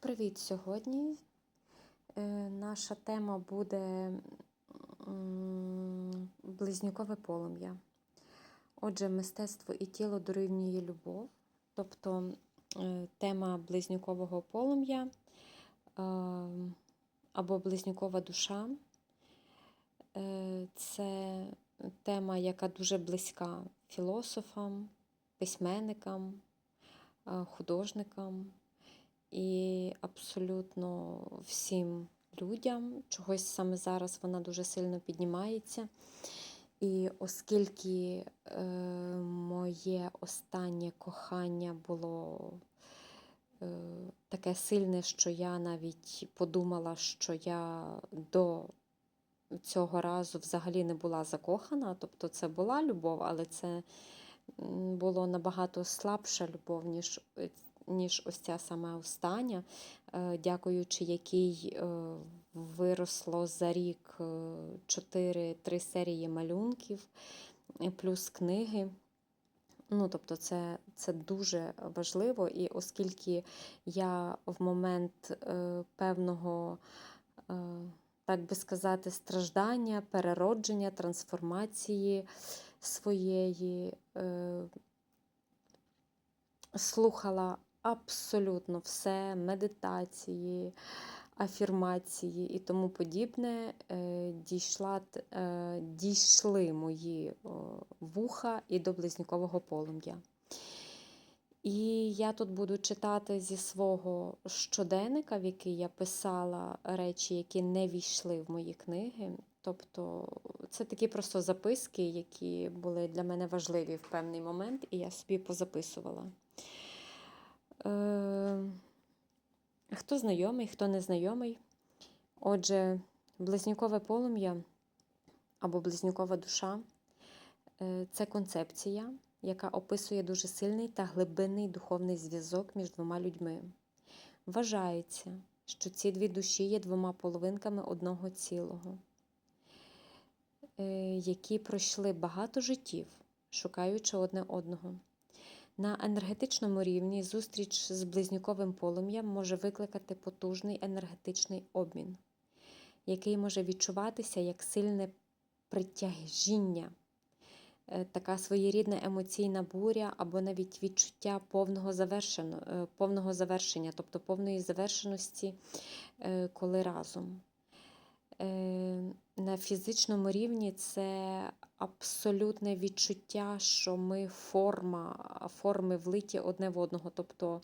Привіт! Сьогодні е, наша тема буде близнюкове полум'я. Отже, мистецтво і тіло дорівнює любов. Тобто е, тема близнюкового полум'я е, або близнюкова душа це тема, яка дуже близька філософам, письменникам, художникам і абсолютно всім людям. Чогось саме зараз вона дуже сильно піднімається. І оскільки е, моє останнє кохання було е, таке сильне, що я навіть подумала, що я до цього разу взагалі не була закохана. Тобто це була любов, але це було набагато слабша любов, ніж е, ніж ось ця саме остання, е, дякуючи якій е, виросло за рік 4-3 серії малюнків, е, плюс книги. Ну, тобто, це це дуже важливо, і оскільки я в момент е, певного, е, так би сказати, страждання, переродження, трансформації своєї, е, слухала абсолютно все, медитації, афірмації і тому подібне, е, дійшла, е, дійшли мої вуха і до близнюкового полум'я. І я тут буду читати зі свого щоденника, в який я писала речі, які не війшли в мої книги. Тобто це такі просто записки, які були для мене важливі в певний момент, і я собі позаписувала. Е, хто знайомий, хто не знайомий. Отже, близнюкове полум'я або близнюкова душа е, це концепція, яка описує дуже сильний та глибинний духовний зв'язок між двома людьми. Вважається, що ці дві душі є двома половинками одного цілого, е, які пройшли багато життів, шукаючи одне одного. На енергетичному рівні зустріч з близнюковим полум'ям може викликати потужний енергетичний обмін, який може відчуватися як сильне притяжіння, е, така своєрідна емоційна буря або навіть відчуття повного е, повного завершення, тобто повної завершеності, е, коли разом. На фізичному рівні це абсолютне відчуття, що ми форма, форми влиті одне в одного. Тобто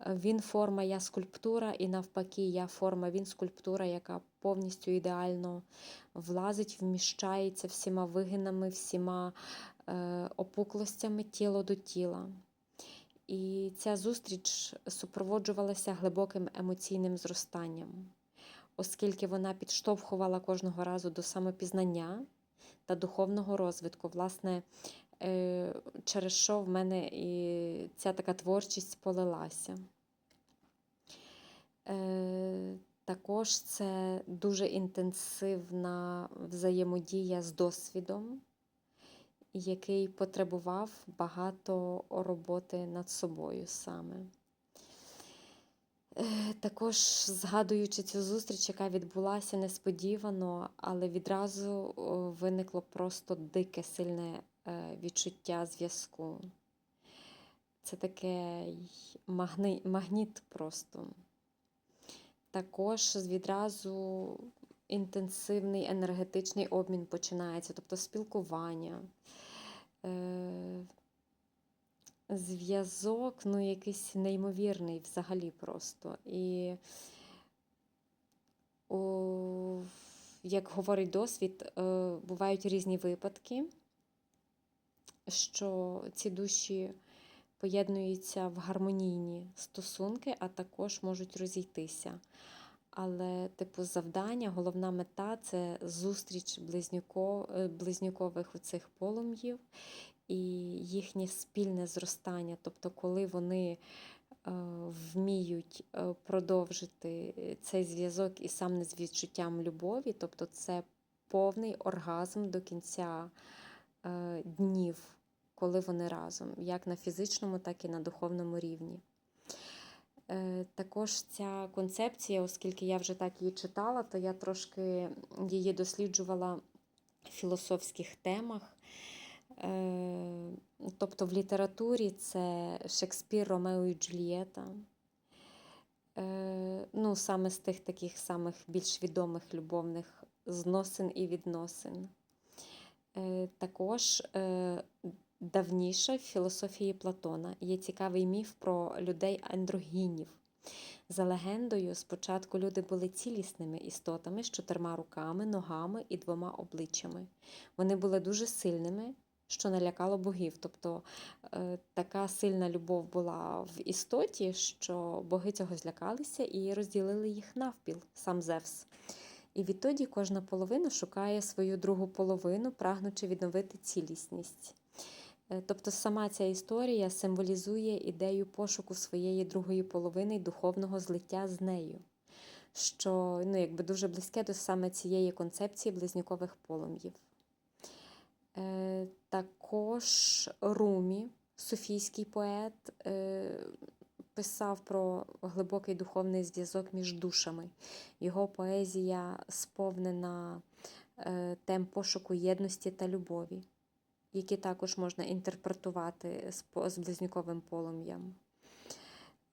е, він форма, я скульптура, і навпаки, я форма, він скульптура, яка повністю ідеально влазить, вміщається всіма вигинами, всіма е, опуклостями тіло до тіла. І ця зустріч супроводжувалася глибоким емоційним зростанням оскільки вона підштовхувала кожного разу до самопізнання та духовного розвитку. Власне, е, через що в мене і ця така творчість полилася. Е, також це дуже інтенсивна взаємодія з досвідом, який потребував багато роботи над собою саме. Е, також згадуючи цю зустріч, яка відбулася несподівано, але відразу виникло просто дике сильне е, відчуття зв'язку. Це таке магні... магніт просто. Також відразу інтенсивний енергетичний обмін починається, тобто спілкування. Зв'язок, ну, якийсь неймовірний взагалі просто. І, о, як говорить досвід, е, бувають різні випадки, що ці душі поєднуються в гармонійні стосунки, а також можуть розійтися. Але, типу, завдання, головна мета це зустріч е, близнюкових оцих полум'їв і їхнє спільне зростання. Тобто, коли вони е, вміють е, продовжити цей зв'язок і сам не з відчуттям любові, тобто це повний оргазм до кінця е, днів, коли вони разом, як на фізичному, так і на духовному рівні. Е, Також ця концепція, оскільки я вже так її читала, то я трошки її досліджувала в філософських темах. Е, Тобто в літературі це Шекспір, Ромео і Джульєта. Е, Ну, саме з тих таких самих більш відомих любовних зносин і відносин. Е, Також давніше в філософії Платона є цікавий міф про людей андрогінів. За легендою, спочатку люди були цілісними істотами з чотирма руками, ногами і двома обличчями. Вони були дуже сильними, що налякало богів. Тобто е, така сильна любов була в істоті, що боги цього злякалися і розділили їх навпіл, сам Зевс. І відтоді кожна половина шукає свою другу половину, прагнучи відновити цілісність. Е, Тобто сама ця історія символізує ідею пошуку своєї другої половини й духовного злиття з нею, що ну, якби дуже близьке до саме цієї концепції близнюкових полум'їв. Також Румі, суфійський поет, е, писав про глибокий духовний зв'язок між душами. Його поезія сповнена е, тем пошуку єдності та любові, які також можна інтерпретувати з близнюковим полум'ям.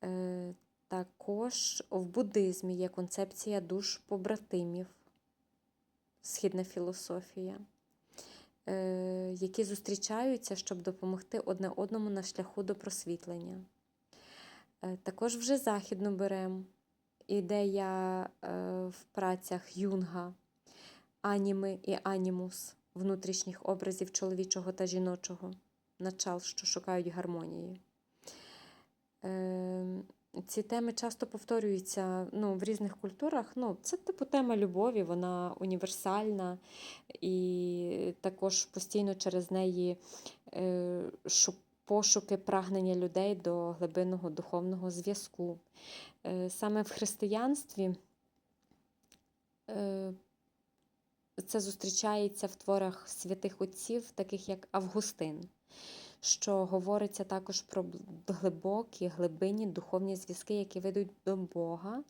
Е, Також в буддизмі є концепція душ побратимів, східна філософія, які зустрічаються, щоб допомогти одне одному на шляху до просвітлення. Е, Також вже західну беремо ідея е, в працях Юнга, аніми і анімус, внутрішніх образів чоловічого та жіночого, начал, що шукають гармонії. Ці теми часто повторюються ну, в різних культурах. Ну, це типу тема любові, вона універсальна, і також постійно через неї е, пошуки прагнення людей до глибинного духовного зв'язку. Е, Саме в християнстві е, це зустрічається в творах святих отців, таких як Августин, що говориться також про глибокі, глибинні духовні зв'язки, які ведуть до Бога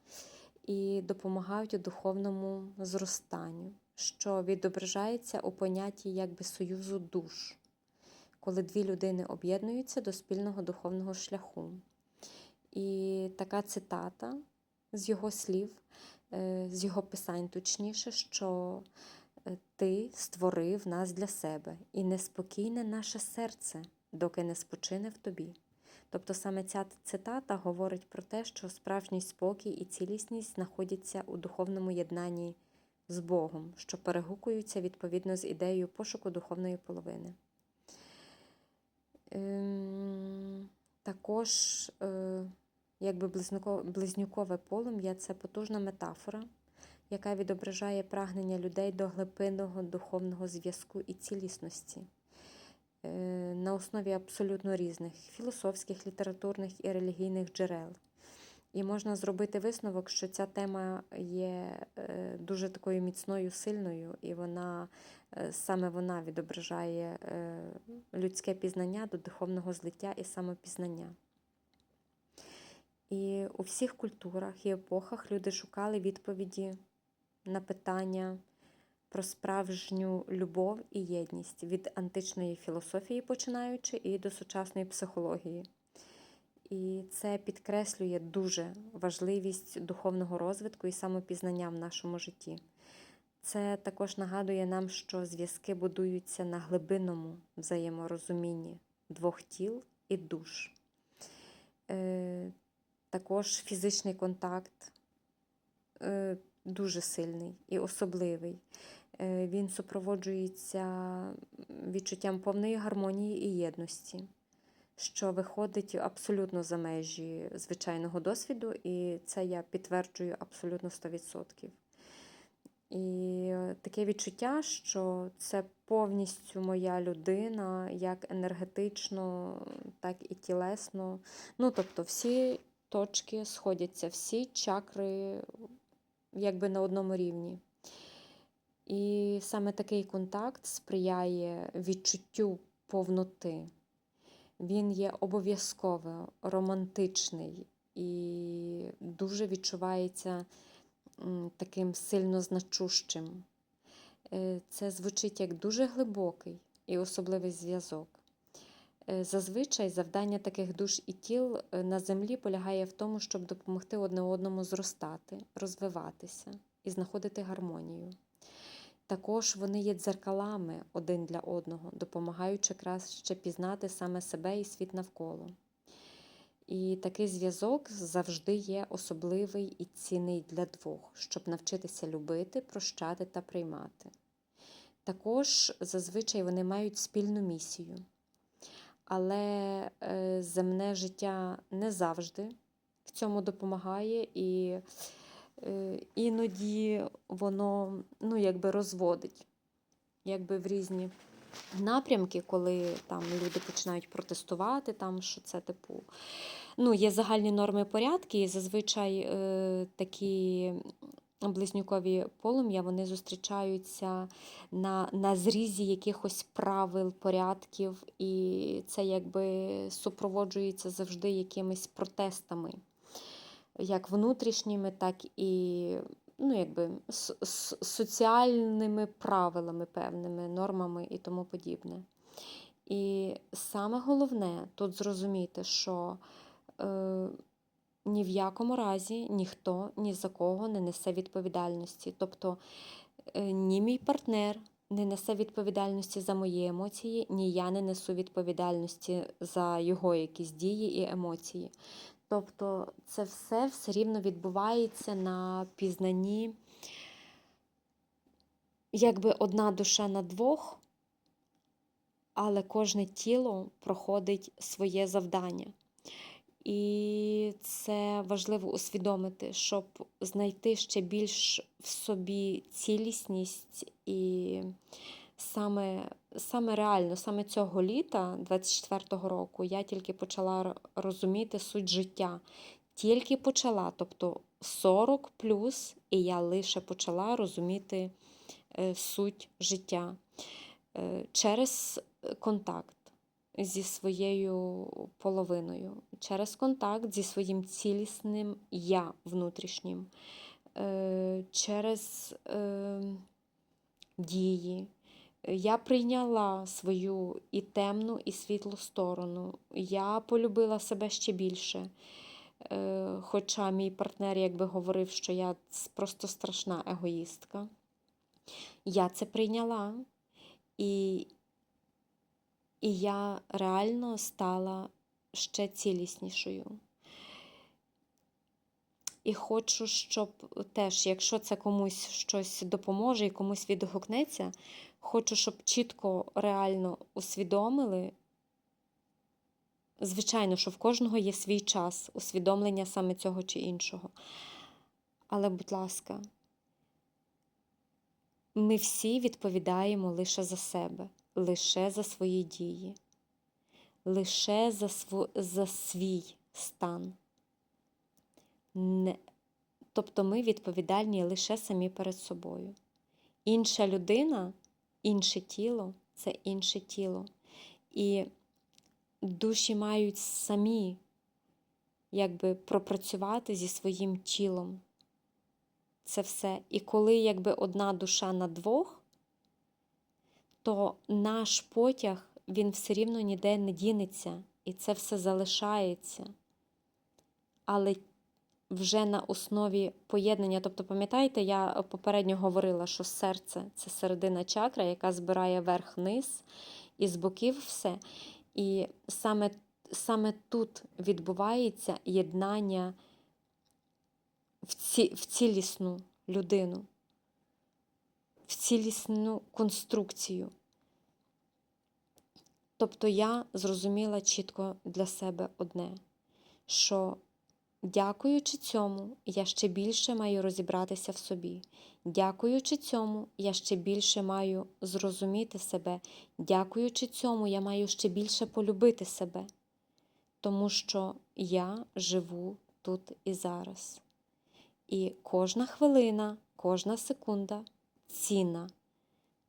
і допомагають у духовному зростанню, що відображається у понятті якби союзу душ, коли дві людини об'єднуються до спільного духовного шляху. І така цитата з його слів, е, з його писань, точніше, що е, ти створив нас для себе, і неспокійне наше серце, доки не спочине в тобі. Тобто саме ця цитата говорить про те, що справжній спокій і цілісність знаходяться у духовному єднанні з Богом, що перегукуються відповідно з ідеєю пошуку духовної половини. Ем, Також е, якби близнюко- близнюкове полум'я це потужна метафора, яка відображає прагнення людей до глибинного духовного зв'язку і цілісності на основі абсолютно різних філософських, літературних і релігійних джерел. І можна зробити висновок, що ця тема є е, дуже такою міцною, сильною, і вона е, саме вона відображає е, людське пізнання до духовного злиття і самопізнання. І у всіх культурах і епохах люди шукали відповіді на питання про справжню любов і єдність від античної філософії починаючи і до сучасної психології. І це підкреслює дуже важливість духовного розвитку і самопізнання в нашому житті. Це також нагадує нам, що зв'язки будуються на глибинному взаєморозумінні двох тіл і душ. Е, також фізичний контакт е, дуже сильний і особливий. Е, він супроводжується відчуттям повної гармонії і єдності, що виходить абсолютно за межі звичайного досвіду, і це я підтверджую абсолютно 100%. І е, таке відчуття, що це повністю моя людина, як енергетично, так і тілесно. Ну, тобто, всі точки сходяться, всі чакри якби на одному рівні. І саме такий контакт сприяє відчуттю повноти. Він є обов'язково романтичний і дуже відчувається таким сильно значущим. Е, Це звучить як дуже глибокий і особливий зв'язок. Е, Зазвичай завдання таких душ і тіл е, на землі полягає в тому, щоб допомогти одне одному зростати, розвиватися і знаходити гармонію. Також вони є дзеркалами один для одного, допомагаючи краще пізнати саме себе і світ навколо. І такий зв'язок завжди є особливий і цінний для двох, щоб навчитися любити, прощати та приймати. Також зазвичай вони мають спільну місію. Але е, земне життя не завжди в цьому допомагає, і іноді воно ну, якби розводить якби в різні напрямки, коли там люди починають протестувати, там, що це типу. Ну, є загальні норми порядки, і зазвичай е, такі близнюкові полум'я вони зустрічаються на, на зрізі якихось правил, порядків, і це якби супроводжується завжди якимись протестами, як внутрішніми, так і ну, якби, соціальними правилами, певними, нормами і тому подібне. І саме головне тут зрозуміти, що е, ні в якому разі ніхто ні за кого не несе відповідальності. Тобто е, ні мій партнер не несе відповідальності за мої емоції, ні я не несу відповідальності за його якісь дії і емоції. Тобто це все все рівно відбувається на пізнанні, якби одна душа на двох, але кожне тіло проходить своє завдання. І це важливо усвідомити, щоб знайти ще більш в собі цілісність і саме, саме реально, саме цього літа, 24-го року, я тільки почала розуміти суть життя. Тільки почала, тобто 40 плюс, і я лише почала розуміти е, суть життя е, через контакт зі своєю половиною, через контакт зі своїм цілісним я внутрішнім, е, через е, дії. Я прийняла свою і темну, і світлу сторону. Я полюбила себе ще більше. Е, Хоча мій партнер якби говорив, що я просто страшна егоїстка. Я це прийняла, і, і я реально стала ще ціліснішою. І хочу, щоб теж, якщо це комусь щось допоможе і комусь відгукнеться, хочу, щоб чітко, реально усвідомили. Звичайно, що в кожного є свій час усвідомлення саме цього чи іншого. Але, будь ласка, ми всі відповідаємо лише за себе, лише за свої дії, лише за, св... за свій стан. Не... Тобто ми відповідальні лише самі перед собою. Інша людина, інше тіло це інше тіло. І душі мають самі якби пропрацювати зі своїм тілом. Це все. І коли якби одна душа на двох, то наш потяг він все рівно ніде не дінеться, і це все залишається. Але вже на основі поєднання. Тобто, пам'ятаєте, я попередньо говорила, що серце це середина чакра, яка збирає верх-низ і з боків все. І саме, саме тут відбувається єднання в, ці, в цілісну людину, в цілісну конструкцію. Тобто я зрозуміла чітко для себе одне, що Дякуючи цьому, я ще більше маю розібратися в собі. Дякуючи цьому, я ще більше маю зрозуміти себе. Дякуючи цьому, я маю ще більше полюбити себе, тому що я живу тут і зараз. І кожна хвилина, кожна секунда цінна.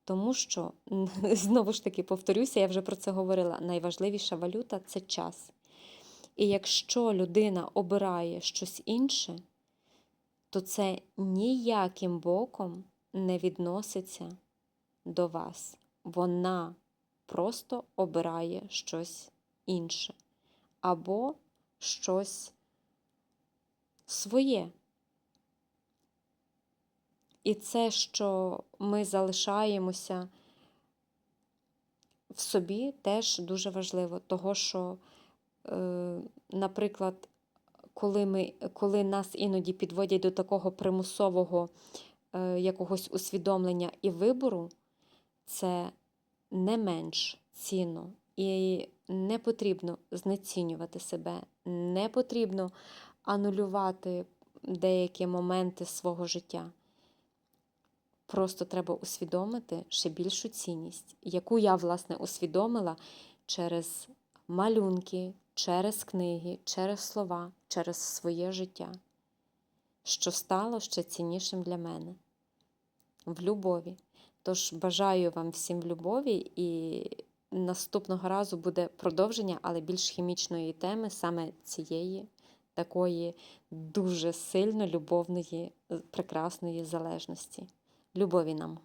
Тому що, знову ж таки, повторюся, я вже про це говорила: найважливіша валюта це час. І якщо людина обирає щось інше, то це ніяким боком не відноситься до вас. Вона просто обирає щось інше або щось своє. І це, що ми залишаємося в собі, теж дуже важливо, того що, наприклад, коли, ми, коли нас іноді підводять до такого примусового е, якогось усвідомлення і вибору, це не менш цінно і не потрібно знецінювати себе, не потрібно анулювати деякі моменти свого життя. Просто треба усвідомити ще більшу цінність, яку я, власне, усвідомила через малюнки, через книги, через слова, через своє життя, що стало ще ціннішим для мене в любові. Тож бажаю вам всім любові, і наступного разу буде продовження, але більш хімічної теми, саме цієї такої дуже сильно любовної, прекрасної залежності. Любові нам!